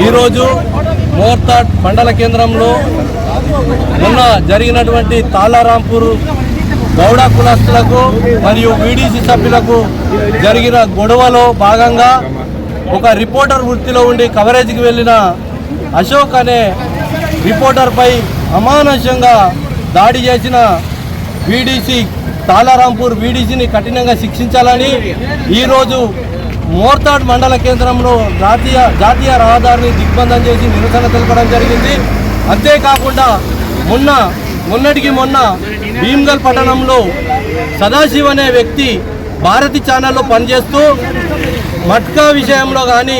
ఈరోజు మోర్తాడ్ మండల కేంద్రంలో మొన్న జరిగినటువంటి తాళారాంపూర్ గౌడ కులస్తులకు మరియు వీడీసీ సభ్యులకు జరిగిన గొడవలో భాగంగా ఒక రిపోర్టర్ వృత్తిలో ఉండి కవరేజ్కి వెళ్ళిన అశోక్ అనే రిపోర్టర్పై అమానుషంగా దాడి చేసిన వీడీసీ తాలారాంపూర్ వీడీసీని కఠినంగా శిక్షించాలని ఈరోజు మోర్తాడ్ మండల కేంద్రంలో జాతీయ జాతీయ రహదారిని దిగ్బంధం చేసి నిరసన తెలపడం జరిగింది. అంతేకాకుండా మొన్న మొన్నటికి మొన్న భీమ్గల్ పట్టణంలో సదాశివ్ అనే వ్యక్తి భారతి ఛానల్లో పనిచేస్తూ మట్కా విషయంలో కానీ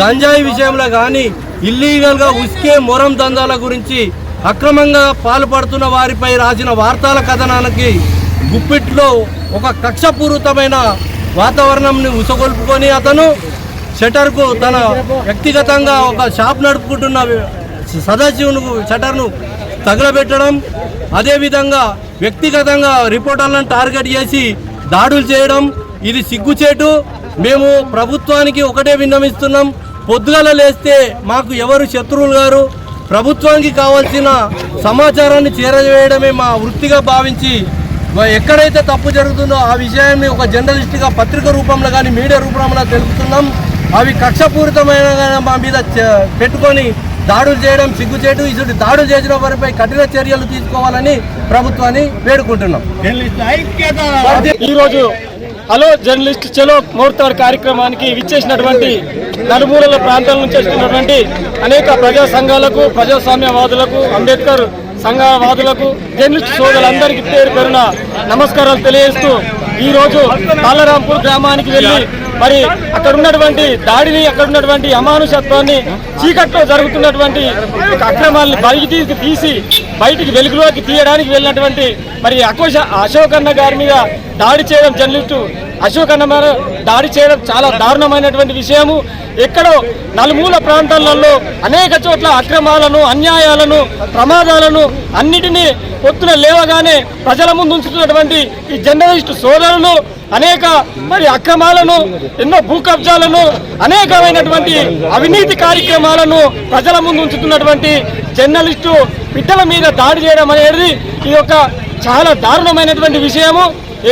గంజాయి విషయంలో కానీ ఇల్లీగల్గా ఉస్కే మొరం దందాల గురించి అక్రమంగా పాల్పడుతున్న వారిపై రాసిన వార్తల కథనానికి గుప్పిట్లో ఒక కక్షపూరితమైన వాతావరణంని ఉసగొల్పుకొని అతను షటర్కు తన వ్యక్తిగతంగా ఒక షాప్ నడుపుకుంటున్న సదాశివును షటర్ను తగలబెట్టడం అదేవిధంగా వ్యక్తిగతంగా రిపోర్టర్లను టార్గెట్ చేసి దాడులు చేయడం ఇది సిగ్గుచేటు. మేము ప్రభుత్వానికి ఒకటే విన్నవిస్తున్నాం పొద్దుగల లేస్తే మాకు ఎవరు శత్రువులు గారు? ప్రభుత్వానికి కావాల్సిన సమాచారాన్ని చేరవేయడమే మా వృత్తిగా భావించి ఎక్కడైతే తప్పు జరుగుతుందో ఆ విషయాన్ని ఒక జర్నలిస్ట్గా పత్రిక రూపంలో కానీ మీడియా రూపంలో తెలుపుతున్నాం. అవి కక్షపూరితమైన మా మీద పెట్టుకొని దాడులు చేయడం సిగ్గుచేటు ఇటువంటి దాడులు చేసిన వారిపై కఠిన చర్యలు తీసుకోవాలని ప్రభుత్వాన్ని వేడుకుంటున్నాం. ఈ రోజు హలో జర్నలిస్ట్ చలో మోర్తాడ్ కార్యక్రమానికి విచ్చేసినటువంటి నలుమూలల ప్రాంతాల నుంచి వచ్చినటువంటి అనేక ప్రజా సంఘాలకు ప్రజాస్వామ్యవాదులకు అంబేద్కర్ సంఘవాదులకు జర్నలిస్ట్ సోదరులందరికీ పేరు పేరున నమస్కారాలు తెలియజేస్తూ ఈరోజు బాలరాంపూర్ గ్రామానికి వెళ్ళి మరి అక్కడ ఉన్నటువంటి దాడిని అక్కడ ఉన్నటువంటి అమానుషత్వాన్ని చీకట్లో జరుగుతున్నటువంటి అక్రమాలను బయటికి తీసి బయటికి వెలుగులోకి తీయడానికి వెళ్ళినటువంటి మరి అకోశ అశోక్ అన్న గారి మీద దాడి చేయడం జర్నలిస్టు అశోక్ అన్న మీద దాడి చేయడం చాలా దారుణమైనటువంటి విషయము. ఎక్కడో నలుమూల ప్రాంతాలలో అనేక చోట్ల అక్రమాలను అన్యాయాలను ప్రమాదాలను అన్నిటినీ పొత్తున లేవగానే ప్రజల ముందు ఉంచుతున్నటువంటి ఈ జర్నలిస్టు సోదరులు అనేక మరి అక్రమాలను ఎన్నో భూ కబ్జాలను అనేకమైనటువంటి అవినీతి కార్యక్రమాలను ప్రజల ముందు ఉంచుతున్నటువంటి జర్నలిస్టు బిడ్డల మీద దాడి చేయడం అనేది ఇది ఒక చాలా దారుణమైనటువంటి విషయము.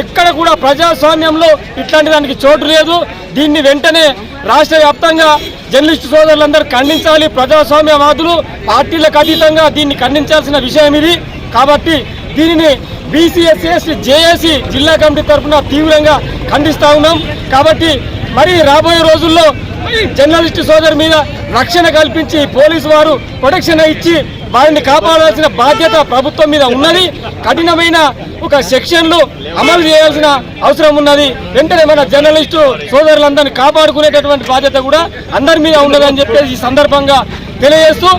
ఎక్కడ కూడా ప్రజాస్వామ్యంలో ఇట్లాంటి దానికి చోటు లేదు. దీన్ని వెంటనే రాష్ట్ర వ్యాప్తంగా జర్నలిస్టు సోదరులందరూ ఖండించాలి. ప్రజాస్వామ్యవాదులు పార్టీలకు అతీతంగా దీన్ని ఖండించాల్సిన విషయం ఇది. కాబట్టి దీనిని బీసీఎస్ఎస్ జేఏసీ జిల్లా కమిటీ తరఫున తీవ్రంగా ఖండిస్తా ఉన్నాం. కాబట్టి మరి రాబోయే రోజుల్లో జర్నలిస్టు సోదరు మీద రక్షణ కల్పించి పోలీసు వారు ప్రొటెక్షన్ ఇచ్చి వారిని కాపాడాల్సిన బాధ్యత ప్రభుత్వం మీద ఉన్నది. కఠినమైన ఒక సెక్షన్లు అమలు చేయాల్సిన అవసరం ఉన్నది. వెంటనే మన జర్నలిస్టు సోదరులందరినీ కాపాడుకునేటటువంటి బాధ్యత కూడా అందరి మీద ఉన్నదని చెప్పేసి ఈ సందర్భంగా తెలియజేస్తూ